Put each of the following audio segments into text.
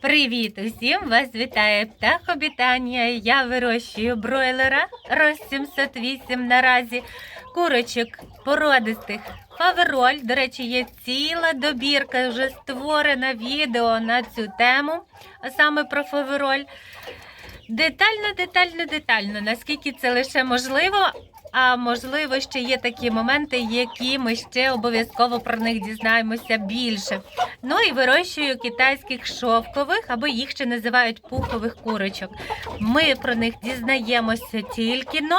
Привіт усім! Вас вітає птахобітання. Я вирощую бройлера роз 708 наразі. Курочок породистих. Фавероль. До речі, є ціла добірка, вже створена відео на цю тему, а саме про фавероль. Детально, детально, детально, наскільки це лише можливо. А можливо, ще є такі моменти, які ми ще обов'язково про них дізнаємося більше. Ну і вирощую китайських шовкових, або їх ще називають пухових курочок. Ми про них дізнаємося тільки но.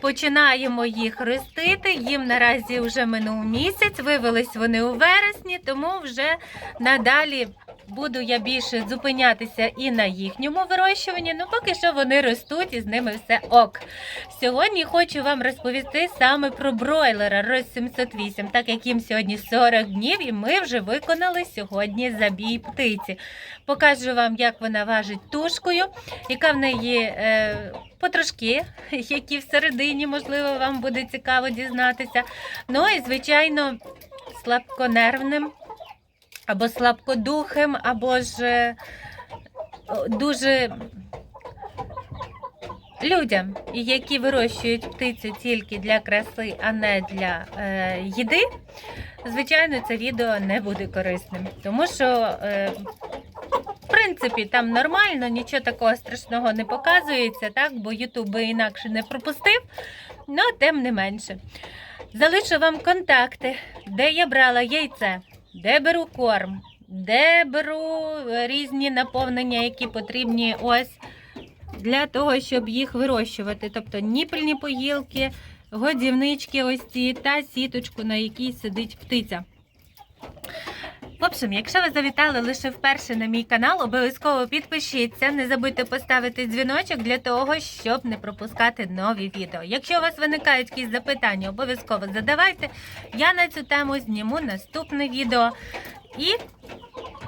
Починаємо їх ростити. Їм наразі вже минув місяць. Вивелись вони у вересні, тому вже надалі буду я більше зупинятися і на їхньому вирощуванні. Ну поки що вони ростуть і з ними все ок. Сьогодні хочу вам розповісти саме про бройлера Рос 708, так як їм сьогодні 40 днів, і ми вже виконали сьогодні забій птиці. Покажу вам, як вона важить тушкою, яка в неї е, потрошки, які всередині, можливо, вам буде цікаво дізнатися. Ну і, звичайно, слабконервним або слабкодухим, або ж е, дуже людям, які вирощують птицю тільки для краси, а не для е, їди. Звичайно, це відео не буде корисним, тому що, е, в принципі, там нормально, нічого такого страшного не показується, так, бо Ютуб інакше не пропустив, але тим не менше. Залишу вам контакти, де я брала яйце, де беру корм, де беру е, різні наповнення, які потрібні ось для того, щоб їх вирощувати. Тобто ніпельні поїлки, годівнички, ось ці та сіточку, на якій сидить птиця. Общем, якщо ви завітали лише вперше на мій канал, обов'язково підпишіться. Не забудьте поставити дзвіночок для того, щоб не пропускати нові відео. Якщо у вас виникають якісь запитання, обов'язково задавайте. Я на цю тему зніму наступне відео. І,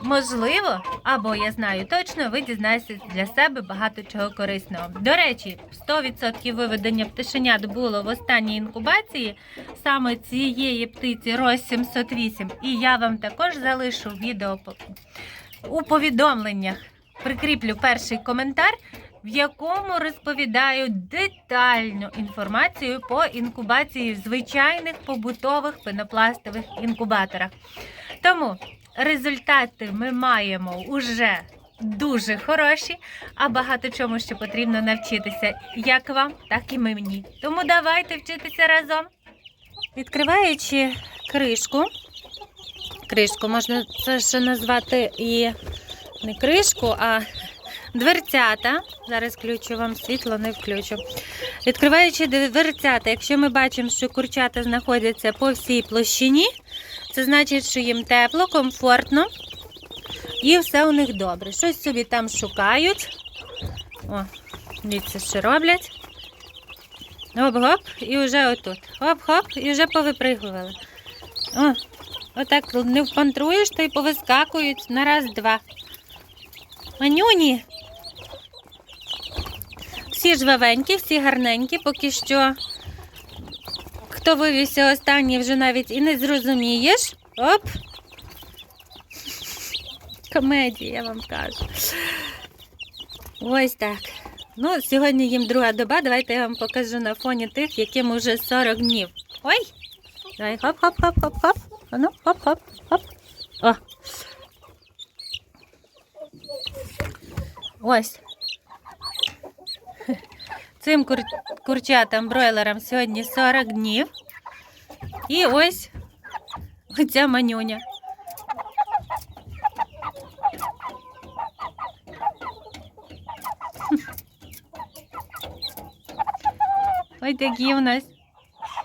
можливо, або я знаю точно, ви дізнаєтесь для себе багато чого корисного. До речі, 100% виведення пташенят було в останній інкубації саме цієї птиці Рос 708. І я вам також залишу відео у повідомленнях. Прикріплю перший коментар, в якому розповідаю детальну інформацію по інкубації в звичайних побутових пенопластових інкубаторах. Тому результати ми маємо уже дуже хороші, а багато чому ще потрібно навчитися як вам, так і мені. Тому давайте вчитися разом. Відкриваючи кришку, кришку можна це ще назвати і не кришку, а дверцята. Зараз включу вам світло, не включу. Відкриваючи дверцята, якщо ми бачимо, що курчата знаходяться по всій площині, це значить, що їм тепло, комфортно і все у них добре. Щось собі там шукають. О, дивіться, що роблять. Оп-гоп, і вже отут. Хоп-хоп, і вже повипригували. О, отак не впантруєш, то й повискакують на раз-два. Манюні. Всі жвавенькі, всі гарненькі, поки що. Хто вивівся останній, вже навіть і не зрозумієш. Оп. Комедія, я вам кажу. Ось так. Ну, сьогодні їм друга доба. Давайте я вам покажу на фоні тих, яким уже 40 днів. Ой! Давай, хоп-хоп-хоп-хоп-хоп. Ану, хоп-хоп-хоп. О. Ось. Цим кур... курчатам бройлерам сьогодні 40 днів. І ось оця манюня. Ось такі у нас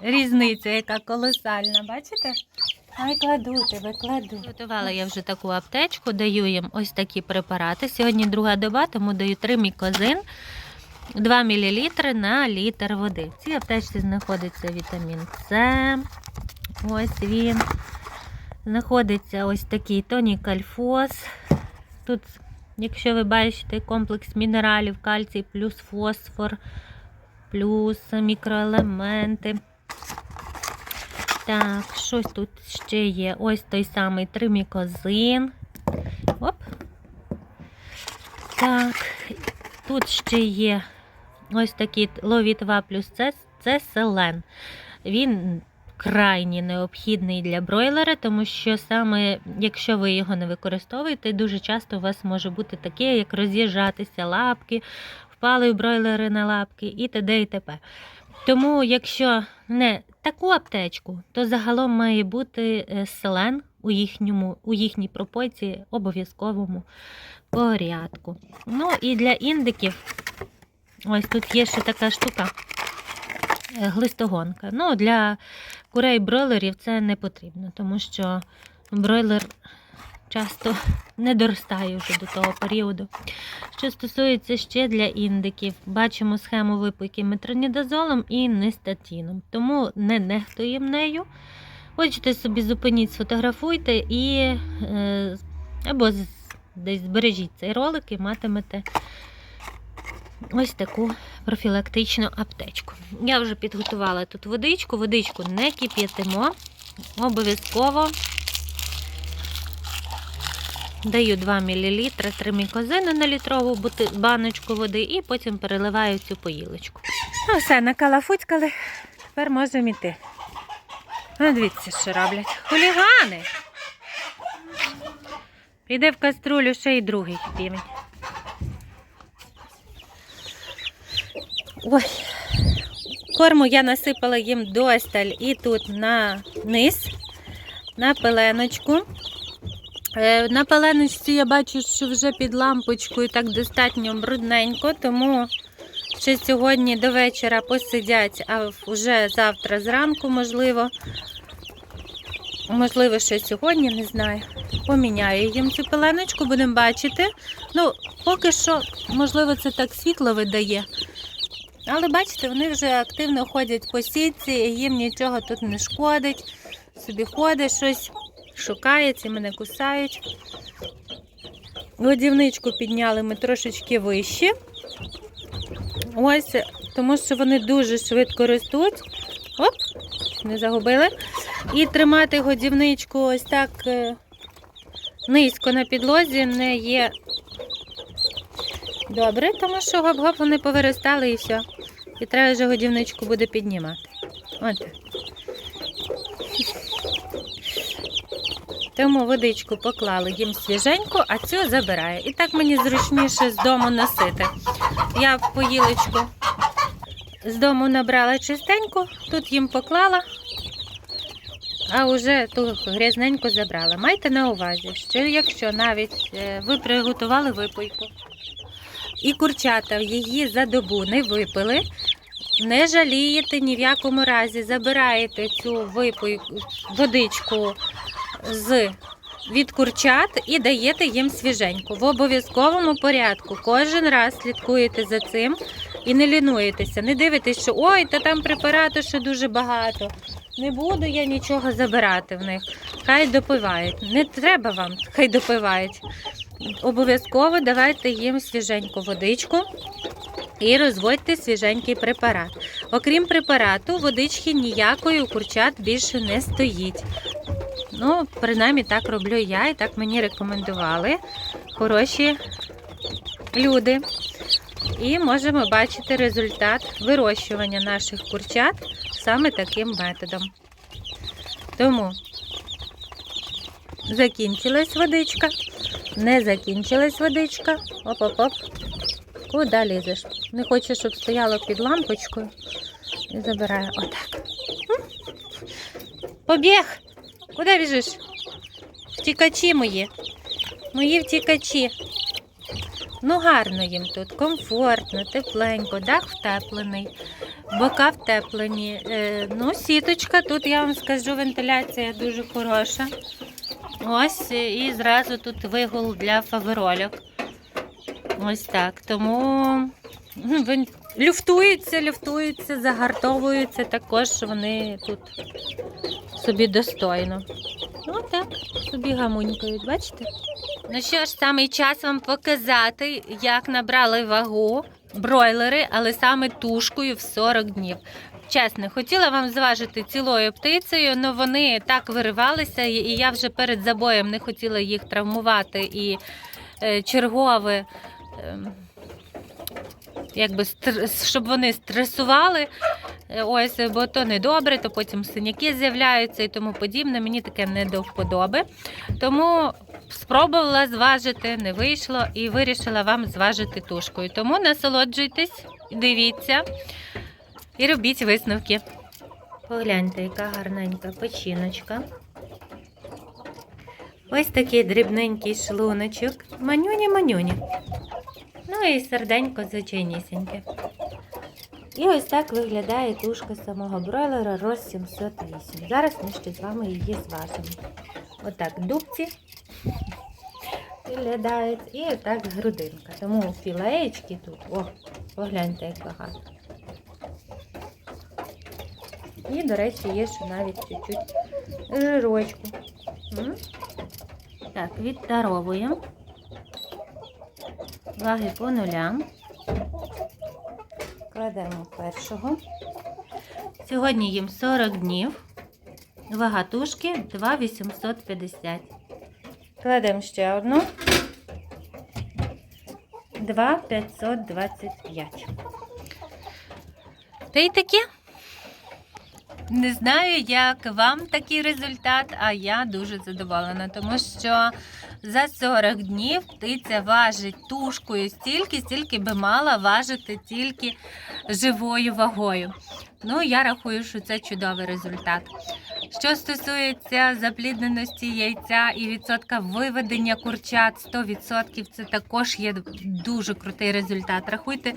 різниця, яка колосальна, бачите? Ай, кладу тебе, кладу. Готувала я вже таку аптечку, даю їм ось такі препарати. Сьогодні друга доба, тому даю 3 мікозин, 2 мл на літр води. В цій аптечці знаходиться вітамін С. Ось він. Знаходиться ось такий тонікальфоз. Тут, якщо ви бачите, комплекс мінералів, кальцій плюс фосфор, плюс мікроелементи. Так, щось тут ще є. Ось той самий тримікозин. Оп. Так, тут ще є ось такий лові 2 плюс це, це селен. Він крайні необхідний для бройлера, тому що саме якщо ви його не використовуєте, дуже часто у вас може бути таке, як роз'їжджатися лапки, впали бройлери на лапки і т.д. і т.п. Тому, якщо не таку аптечку, то загалом має бути е, селен у, їхньому, у їхній пропорції обов'язковому порядку. Ну і для індиків, ось тут є ще така штука е, глистогонка. Ну, для курей бройлерів це не потрібно, тому що бройлер часто не доростає вже до того періоду. Що стосується ще для індиків, бачимо схему випийки метронідазолом і нестатіном, тому не нехтуємо нею. Хочете собі зупиніть, сфотографуйте і е, або десь збережіть цей ролик і матимете ось таку профілактичну аптечку. Я вже підготувала тут водичку, водичку не кип'ятимо. Обов'язково даю 2 мл тримікозину на літрову баночку води і потім переливаю цю поїлочку. Ну, все, накалафуцькали, тепер можемо йти. Ну, дивіться, що роблять. Хулігани! Піде в каструлю ще й другий півень. Ой. Корму я насипала їм досталь і тут на низ, на пеленочку. Е, На пеленочці я бачу, що вже під лампочкою так достатньо брудненько, тому ще сьогодні до вечора посидять, а вже завтра зранку, можливо, можливо, ще сьогодні, не знаю. Поміняю їм цю пеленочку, будемо бачити. Ну, поки що, можливо, це так світло видає. Але бачите, вони вже активно ходять по сітці, їм нічого тут не шкодить. Собі ходить щось, шукає, ці мене кусають. Годівничку підняли ми трошечки вище. Ось, тому що вони дуже швидко ростуть. Оп, не загубили. І тримати годівничку ось так е, низько на підлозі не є добре, тому що гоп-гоп вони повиростали і все. І треба вже годівничку буде піднімати. От. Тому водичку поклали їм свіженьку, а цю забираю. І так мені зручніше з дому носити. Я поїлочку з дому набрала чистеньку, тут їм поклала, а вже ту грязненьку забрала. Майте на увазі, що якщо навіть е, ви приготували випийку, і курчата її за добу не випили, не жалієте ні в якому разі, забираєте цю випийку, водичку з від курчат і даєте їм свіженьку. В обов'язковому порядку. Кожен раз слідкуєте за цим і не лінуєтеся. Не дивитесь, що ой, та там препарату ще дуже багато. Не буду я нічого забирати в них. Хай допивають. Не треба вам, хай допивають. Обов'язково давайте їм свіженьку водичку і розводьте свіженький препарат. Окрім препарату, водички ніякої у курчат більше не стоїть. Ну, принаймні так роблю я, і так мені рекомендували хороші люди. І можемо бачити результат вирощування наших курчат саме таким методом. Тому закінчилась водичка, не закінчилась водичка. Оп-оп-оп. Куди лізеш? Не хочеш, щоб стояло під лампочкою. І забираю отак. Побіг! Куди біжиш? Втікачі мої. Мої втікачі. Ну, гарно їм тут, комфортно, тепленько, дах втеплений, бока втеплені. Е, ну, сіточка, тут я вам скажу, вентиляція дуже хороша. Ось е, і зразу тут вигул для фаверольок. Ось так. Тому ну, він люфтуються, люфтуються, загартовуються також вони тут собі достойно. Ну так, собі гамунькають, бачите? Ну що ж, саме час вам показати, як набрали вагу бройлери, але саме тушкою в 40 днів. Чесно, хотіла вам зважити цілою птицею, але вони так виривалися, і я вже перед забоєм не хотіла їх травмувати і е, чергове ем, якби щоб вони стресували. Е, Ось, бо то недобре, то потім синяки з'являються і тому подібне. Мені таке не до вподоби. Тому спробувала зважити, не вийшло і вирішила вам зважити тушкою. Тому насолоджуйтесь, дивіться і робіть висновки. Погляньте, яка гарненька печіночка. Ось такий дрібненький шлуночок. Манюні-манюні. Ну і серденько звичайнісіньке. І ось так виглядає тушка самого бройлера Рос 708. Зараз ми ще з вами її зважимо. Отак дубці виглядають і отак грудинка. Тому філеєчки тут, о, погляньте, як багато. І, до речі, є ще навіть чуть-чуть жирочку. Так, відтаровуємо. Ваги по нулям. Кладемо першого. Сьогодні їм 40 днів. Вага тушки 2,850. Кладемо ще одну. 2,525. Та й таке. Не знаю, як вам такий результат, а я дуже задоволена, тому що за 40 днів птиця важить тушкою стільки, стільки би мала важити тільки живою вагою. Ну, я рахую, що це чудовий результат. Що стосується заплідненості яйця і відсотка виведення курчат 100%, це також є дуже крутий результат. Рахуйте,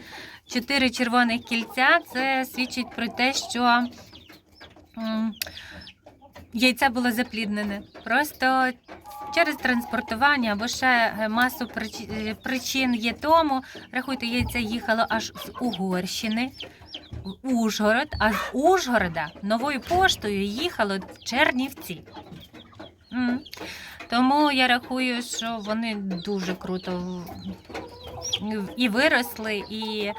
4 червоних кільця це свідчить про те, що м, яйце було запліднене. Просто через транспортування або ще е, масу е, причин є тому. Рахуйте, яйце їхало аж з Угорщини в Ужгород, а з Ужгорода новою поштою їхало в Чернівці. М. Тому я рахую, що вони дуже круто і виросли, і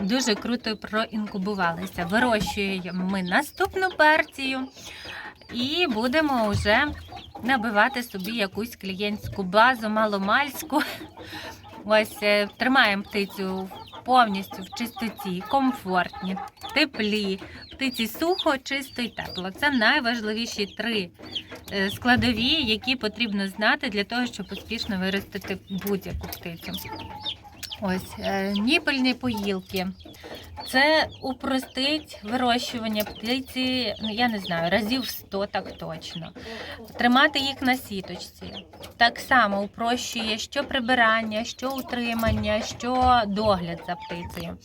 дуже круто проінкубувалися. Вирощуємо ми наступну партію і будемо вже набивати собі якусь клієнтську базу маломальську. Ось е, тримаємо птицю повністю в чистоті, комфортні, теплі. Птиці сухо, чисто і тепло. Це найважливіші три е, складові, які потрібно знати для того, щоб успішно виростити будь-яку птицю. Ось е, ніпельні поїлки. Це упростить вирощування птиці, ну я не знаю, разів 100 так точно. Тримати їх на сіточці. Так само упрощує що прибирання, що утримання, що догляд за птицею.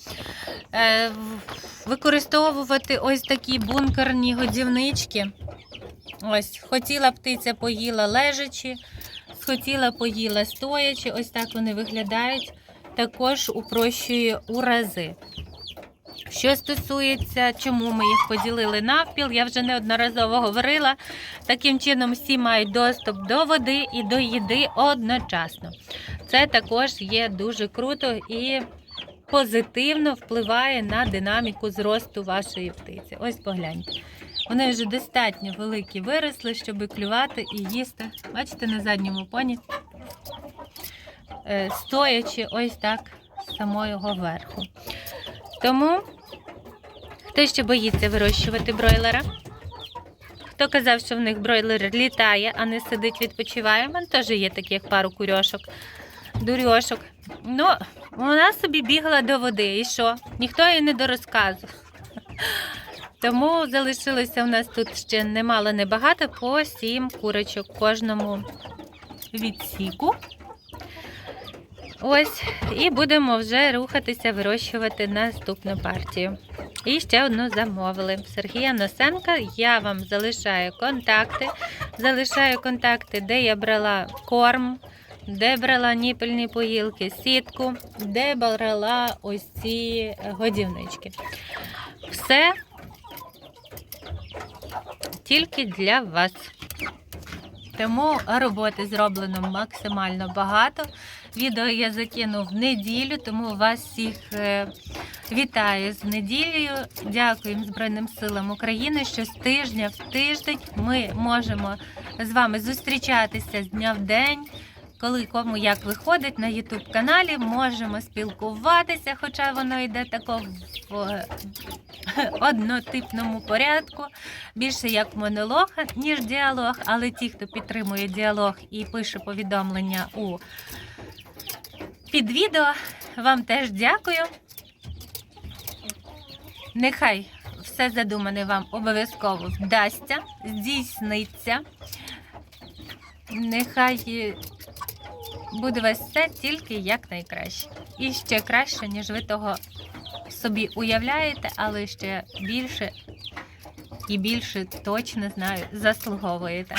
Е, використовувати ось такі бункерні годівнички. Ось, хотіла птиця поїла лежачи, схотіла поїла стоячи. Ось так вони виглядають. Також упрощує у рази. Що стосується, чому ми їх поділили навпіл, я вже неодноразово говорила. Таким чином, всі мають доступ до води і до їди одночасно. Це також є дуже круто і позитивно впливає на динаміку зросту вашої птиці. Ось погляньте. Вони вже достатньо великі виросли, щоб клювати і їсти. Бачите, на задньому поні, стоячи ось так з самого верху. Тому, хто ще боїться вирощувати бройлера? Хто казав, що в них бройлер літає, а не сидить, відпочиває? У мене теж є таких пару курьошок, дурьошок. Ну, вона собі бігла до води. І що? Ніхто їй не дорозказував. Тому залишилося у нас тут ще немало небагато, по сім курочок кожному відсіку. Ось, і будемо вже рухатися, вирощувати наступну партію. І ще одну замовили. Сергія Носенка. Я вам залишаю контакти. Залишаю контакти, де я брала корм, де брала ніпельні поїлки, сітку, де брала ось ці годівнички. Все тільки для вас. Тому роботи зроблено максимально багато. Відео я закину в неділю, тому вас всіх е, вітаю з неділею. Дякуємо Збройним силам України, що з тижня в тиждень ми можемо з вами зустрічатися з дня в день, коли кому як виходить на YouTube каналі, можемо спілкуватися, хоча воно йде тако в однотипному порядку, більше як монолог, ніж діалог. Але ті, хто підтримує діалог і пише повідомлення у під відео, вам теж дякую. Нехай все задумане вам обов'язково вдасться, здійсниться. Нехай буде вас все тільки якнайкраще. І ще краще, ніж ви того собі уявляєте, але ще більше і більше точно знаю, заслуговуєте.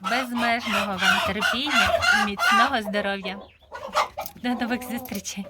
Безмежного вам терпіння і міцного здоров'я. До нових зустрічей!